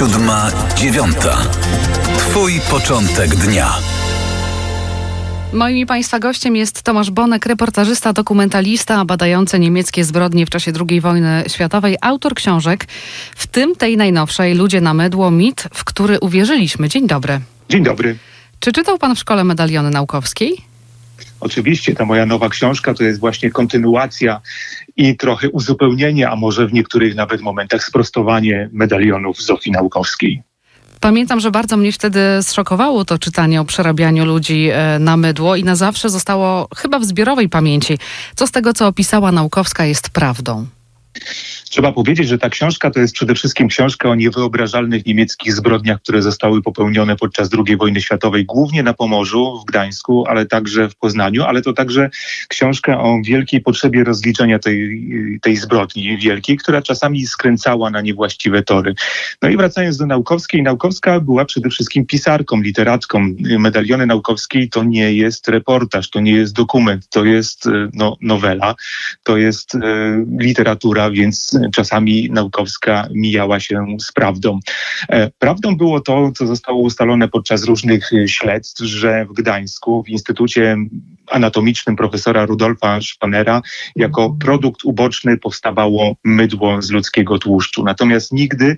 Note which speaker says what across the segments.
Speaker 1: Siódma, dziewiąta. Twój początek dnia.
Speaker 2: Moim i Państwa gościem jest Tomasz Bonek, reportażysta, dokumentalista badający niemieckie zbrodnie w czasie II wojny światowej, autor książek, w tym tej najnowszej Ludzie na mydło, mit, w który uwierzyliśmy. Dzień dobry.
Speaker 3: Dzień dobry.
Speaker 2: Czy czytał Pan w szkole medaliony naukowskiej?
Speaker 3: Oczywiście ta moja nowa książka to jest właśnie kontynuacja i trochę uzupełnienie, a może w niektórych nawet momentach sprostowanie medalionów Zofii Naukowskiej.
Speaker 2: Pamiętam, że bardzo mnie wtedy zszokowało to czytanie o przerabianiu ludzi e, na mydło i na zawsze zostało chyba w zbiorowej pamięci. Co z tego, co opisała Naukowska, jest prawdą?
Speaker 3: Trzeba powiedzieć, że ta książka to jest przede wszystkim książka o niewyobrażalnych niemieckich zbrodniach, które zostały popełnione podczas II wojny światowej, głównie na Pomorzu, w Gdańsku, ale także w Poznaniu, ale to także książka o wielkiej potrzebie rozliczenia tej, tej zbrodni wielkiej, która czasami skręcała na niewłaściwe tory. No i wracając do Naukowskiej, Naukowska była przede wszystkim pisarką, literatką. Medaliony Naukowskiej to nie jest reportaż, to nie jest dokument, to jest no, nowela, to jest e, literatura, więc czasami naukowska mijała się z prawdą. E, prawdą było to, co zostało ustalone podczas różnych śledztw, że w Gdańsku, w Instytucie Anatomicznym profesora Rudolfa Szpanera, jako produkt uboczny powstawało mydło z ludzkiego tłuszczu. Natomiast nigdy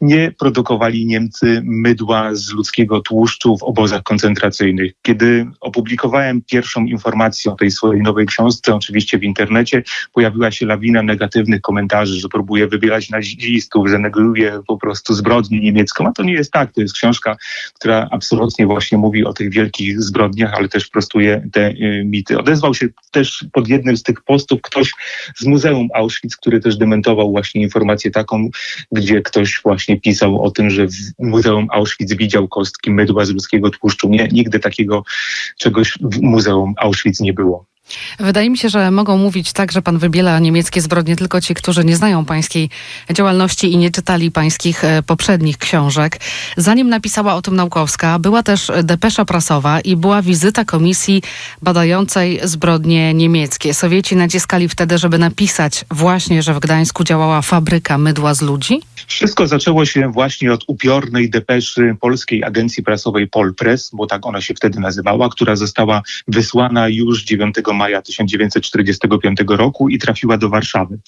Speaker 3: nie produkowali Niemcy mydła z ludzkiego tłuszczu w obozach koncentracyjnych. Kiedy opublikowałem pierwszą informację o tej swojej nowej książce, oczywiście w internecie, pojawiła się lawina negatywnych komentarzy, że próbuję wybierać nazistów, że neguję po prostu zbrodnię niemiecką. A to nie jest tak. To jest książka, która absolutnie właśnie mówi o tych wielkich zbrodniach, ale też prostuje te y, mity. Odezwał się też pod jednym z tych postów ktoś z Muzeum Auschwitz, który też dementował właśnie informację taką, gdzie ktoś właśnie pisał o tym, że w Muzeum Auschwitz widział kostki mydła z ludzkiego tłuszczu. Nie, nigdy takiego czegoś w Muzeum Auschwitz nie było.
Speaker 2: Wydaje mi się, że mogą mówić tak, że pan wybiela niemieckie zbrodnie tylko ci, którzy nie znają pańskiej działalności i nie czytali pańskich e, poprzednich książek. Zanim napisała o tym Naukowska, była też depesza prasowa i była wizyta komisji badającej zbrodnie niemieckie. Sowieci naciskali wtedy, żeby napisać właśnie, że w Gdańsku działała fabryka mydła z ludzi?
Speaker 3: Wszystko zaczęło się właśnie od upiornej depeszy Polskiej Agencji Prasowej Polpress, bo tak ona się wtedy nazywała, która została wysłana już 9 maja 1945 roku i trafiła do Warszawy.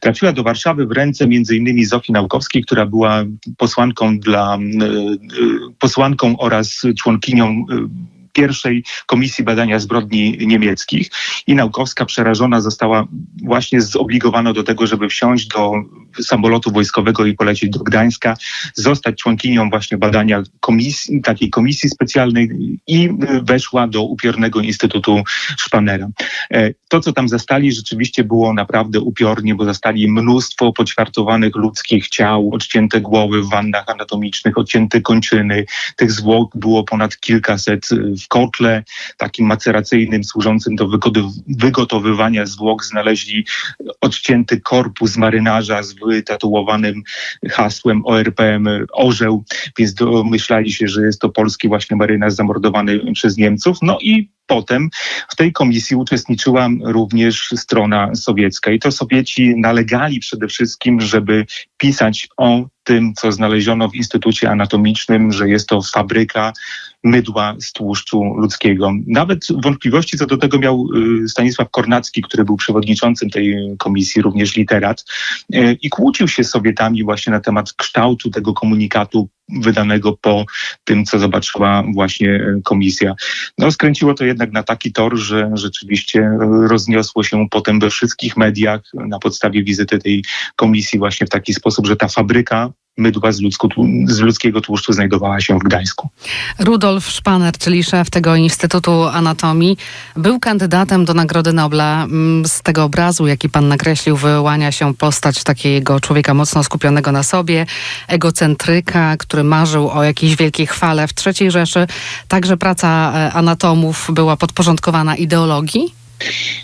Speaker 3: Trafiła do Warszawy w ręce innymi Zofii Naukowskiej, która była posłanką dla posłanką oraz członkinią pierwszej Komisji Badania Zbrodni Niemieckich i Naukowska przerażona została właśnie zobligowana do tego, żeby wsiąść do samolotu wojskowego i polecieć do Gdańska, zostać członkinią właśnie badania komisji, takiej komisji specjalnej i weszła do upiornego Instytutu Szpanera. To, co tam zastali, rzeczywiście było naprawdę upiornie, bo zastali mnóstwo poćwiartowanych ludzkich ciał, odcięte głowy w wannach anatomicznych, odcięte kończyny. Tych zwłok było ponad kilkaset w kotle takim maceracyjnym służącym do wygotowywania zwłok znaleźli odcięty korpus marynarza z wytatuowanym hasłem ORPM Orzeł, więc domyślali się, że jest to polski właśnie marynarz zamordowany przez Niemców. No i Potem w tej komisji uczestniczyła również strona sowiecka i to Sowieci nalegali przede wszystkim, żeby pisać o tym, co znaleziono w Instytucie Anatomicznym, że jest to fabryka mydła z tłuszczu ludzkiego. Nawet wątpliwości co do tego miał Stanisław Kornacki, który był przewodniczącym tej komisji, również literat, i kłócił się z Sowietami właśnie na temat kształtu tego komunikatu wydanego po tym, co zobaczyła właśnie komisja. No, skręciło to jednak na taki tor, że rzeczywiście rozniosło się potem we wszystkich mediach na podstawie wizyty tej komisji właśnie w taki sposób, że ta fabryka mydła z, ludzku, z, ludzkiego tłuszczu znajdowała się w Gdańsku.
Speaker 2: Rudolf Szpaner, czyli szef tego Instytutu Anatomii, był kandydatem do Nagrody Nobla. Z tego obrazu, jaki pan nakreślił, wyłania się postać takiego człowieka mocno skupionego na sobie, egocentryka, który marzył o jakiejś wielkiej chwale w III Rzeszy. Także praca anatomów była podporządkowana ideologii?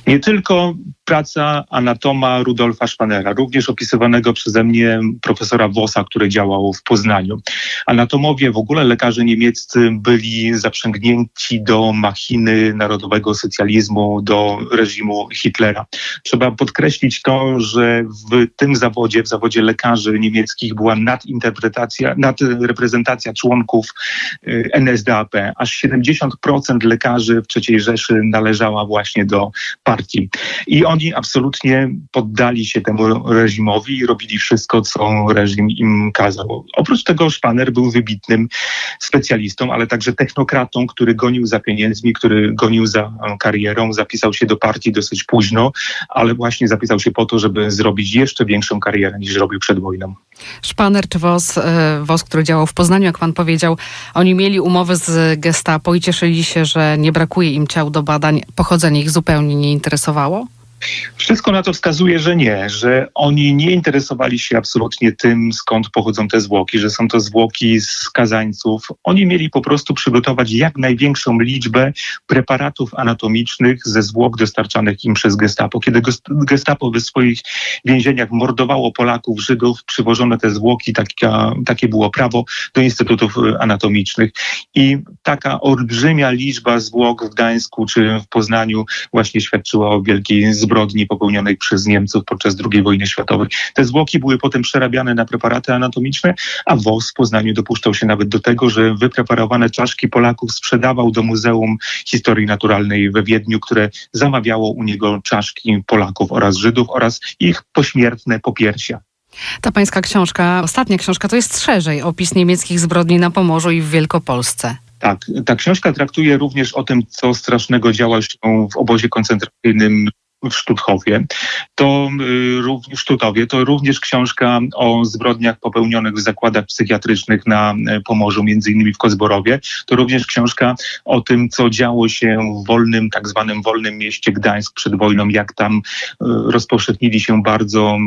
Speaker 3: Nie tylko praca anatoma Rudolfa Szpanera, również opisywanego przeze mnie profesora Wosa, który działał w Poznaniu. Anatomowie, w ogóle lekarze niemieccy byli zaprzęgnięci do machiny narodowego socjalizmu, do reżimu Hitlera. Trzeba podkreślić to, że w tym zawodzie, w zawodzie lekarzy niemieckich była nadinterpretacja, nadreprezentacja członków y, NSDAP. Aż 70% lekarzy w III Rzeszy należała właśnie do partii. I oni absolutnie poddali się temu reżimowi i robili wszystko, co reżim im kazał. Oprócz tego Szpaner był wybitnym specjalistą, ale także technokratą, który gonił za pieniędzmi, który gonił za karierą, zapisał się do partii dosyć późno, ale właśnie zapisał się po to, żeby zrobić jeszcze większą karierę niż robił przed wojną.
Speaker 2: Szpaner czy WOS, e, WOS, który działał w Poznaniu, jak pan powiedział, oni mieli umowy z Gestapo i cieszyli się, że nie brakuje im ciał do badań. Pochodzenie ich zupełnie nie interesowało?
Speaker 3: Wszystko na to wskazuje, że nie, że oni nie interesowali się absolutnie tym, skąd pochodzą te zwłoki, że są to zwłoki skazańców. Oni mieli po prostu przygotować jak największą liczbę preparatów anatomicznych ze zwłok dostarczanych im przez Gestapo. Kiedy Gestapo w swoich więzieniach mordowało Polaków, Żydów, przywożono te zwłoki, taka, takie było prawo do instytutów anatomicznych. I taka olbrzymia liczba zwłok w Gdańsku czy w Poznaniu właśnie świadczyła o wielkiej zbrodni popełnionej przez Niemców podczas II wojny światowej. Te zwłoki były potem przerabiane na preparaty anatomiczne, a WOS w Poznaniu dopuszczał się nawet do tego, że wypreparowane czaszki Polaków sprzedawał do Muzeum Historii Naturalnej we Wiedniu, które zamawiało u niego czaszki Polaków oraz Żydów oraz ich pośmiertne popiersia.
Speaker 2: Ta pańska książka, ostatnia książka, to jest szerzej opis niemieckich zbrodni na Pomorzu i w Wielkopolsce.
Speaker 3: Tak, ta książka traktuje również o tym, co strasznego działo się w obozie koncentracyjnym w Sztuthowie, to y, również Sztutowie, to również książka o zbrodniach popełnionych w zakładach psychiatrycznych na y, Pomorzu, między innymi w Kozborowie. To również książka o tym, co działo się w wolnym, tak zwanym wolnym mieście Gdańsk przed wojną, jak tam y, rozpowszechnili się bardzo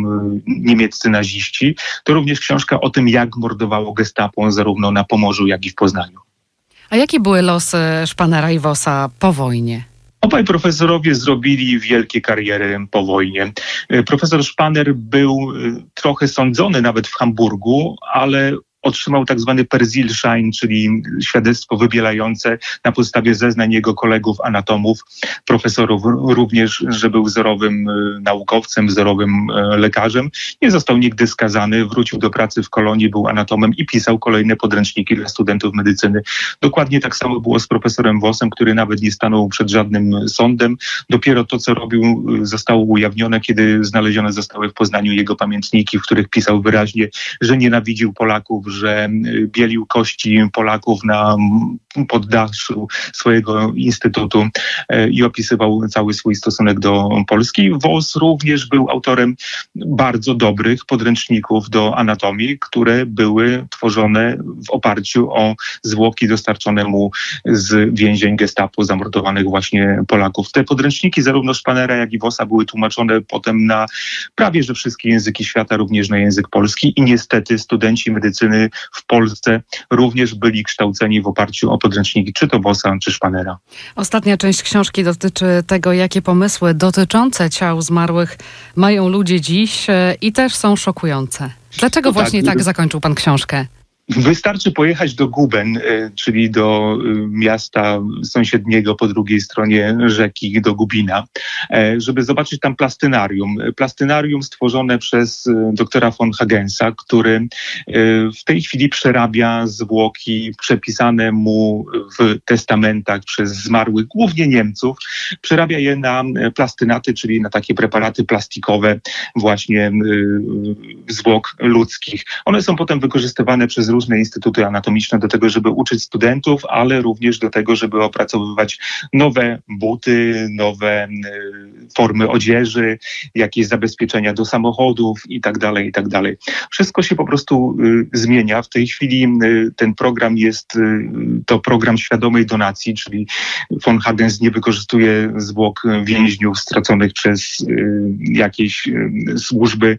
Speaker 3: niemieccy naziści. To również książka o tym, jak mordowało gestapo zarówno na Pomorzu, jak i w Poznaniu.
Speaker 2: A jakie były losy Szpanera i Wosa po wojnie?
Speaker 3: Obaj profesorowie zrobili wielkie kariery po wojnie. Profesor Szpaner był trochę sądzony nawet w Hamburgu, ale otrzymał tak zwany Perzilschein, czyli świadectwo wybielające na podstawie zeznań jego kolegów anatomów, profesorów również, że był wzorowym e, naukowcem, wzorowym e, lekarzem. Nie został nigdy skazany, wrócił do pracy w kolonii, był anatomem i pisał kolejne podręczniki dla studentów medycyny. Dokładnie tak samo było z profesorem Wosem, który nawet nie stanął przed żadnym sądem. Dopiero to, co robił, e, zostało ujawnione, kiedy znalezione zostały w Poznaniu jego pamiętniki, w których pisał wyraźnie, że nienawidził Polaków, że bielił kości Polaków na poddaszu swojego instytutu e, i opisywał cały swój stosunek do Polski. WOS również był autorem bardzo dobrych podręczników do anatomii, które były tworzone w oparciu o zwłoki dostarczone mu z więzień gestapo zamordowanych właśnie Polaków. Te podręczniki zarówno Szpanera, jak i WOSa były tłumaczone potem na prawie że wszystkie języki świata, również na język polski i niestety studenci medycyny w Polsce również byli kształceni w oparciu o podręczniki czy to Bosa, czy Szpanera.
Speaker 2: Ostatnia część książki dotyczy tego, jakie pomysły dotyczące ciał zmarłych mają ludzie dziś e, i też są szokujące. Dlaczego no właśnie tak, tak zakończył pan książkę?
Speaker 3: Wystarczy pojechać do Guben, e, czyli do e, miasta sąsiedniego po drugiej stronie rzeki, do Gubina, e, żeby zobaczyć tam plastynarium. Plastynarium stworzone przez doktora von Hagensa, który w tej chwili przerabia zwłoki przepisane mu w testamentach przez zmarłych, głównie Niemców. Przerabia je na plastynaty, czyli na takie preparaty plastikowe właśnie zwłok ludzkich. One są potem wykorzystywane przez różne instytuty anatomiczne do tego, żeby uczyć studentów, ale również do tego, żeby opracowywać nowe buty, nowe y, formy odzieży, jakieś zabezpieczenia do samochodów i tak dalej, i tak. Wszystko się po prostu y, zmienia. W tej chwili y, ten program jest to program świadomej donacji, czyli von Hagens nie wykorzystuje zwłok więźniów straconych przez jakieś służby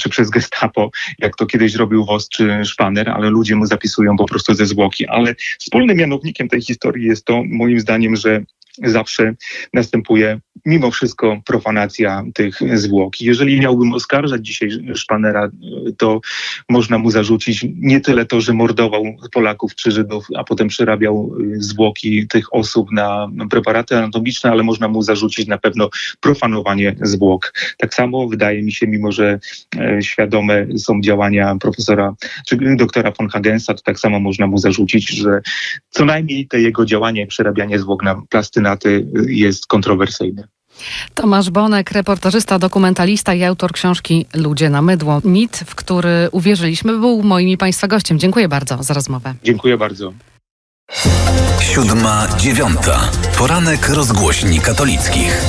Speaker 3: czy przez gestapo, jak to kiedyś robił WOS czy Szpaner, ale ludzie mu zapisują po prostu ze zwłoki. Ale wspólnym mianownikiem tej historii jest to, moim zdaniem, że zawsze następuje mimo wszystko profanacja tych zwłok. Jeżeli miałbym oskarżać dzisiaj Szpanera, to można mu zarzucić nie tyle to, że mordował Polaków czy Żydów, a potem przerabiał y, zwłoki tych osób na preparaty anatomiczne, ale można mu zarzucić na pewno profanowanie zwłok. Tak samo wydaje mi się, mimo że e, świadome są działania profesora czy doktora von Hagensa, to tak samo można mu zarzucić, że co najmniej te jego działanie, przerabianie zwłok na plastynaty y, jest kontrowersyjne.
Speaker 2: Tomasz Bonek, reportażysta, dokumentalista i autor książki Ludzie na mydło. Mit, w który uwierzyliśmy, był moim i Państwa gościem. Dziękuję bardzo za rozmowę.
Speaker 3: Dziękuję bardzo.
Speaker 1: Siódma, dziewiąta. Poranek rozgłośni katolickich.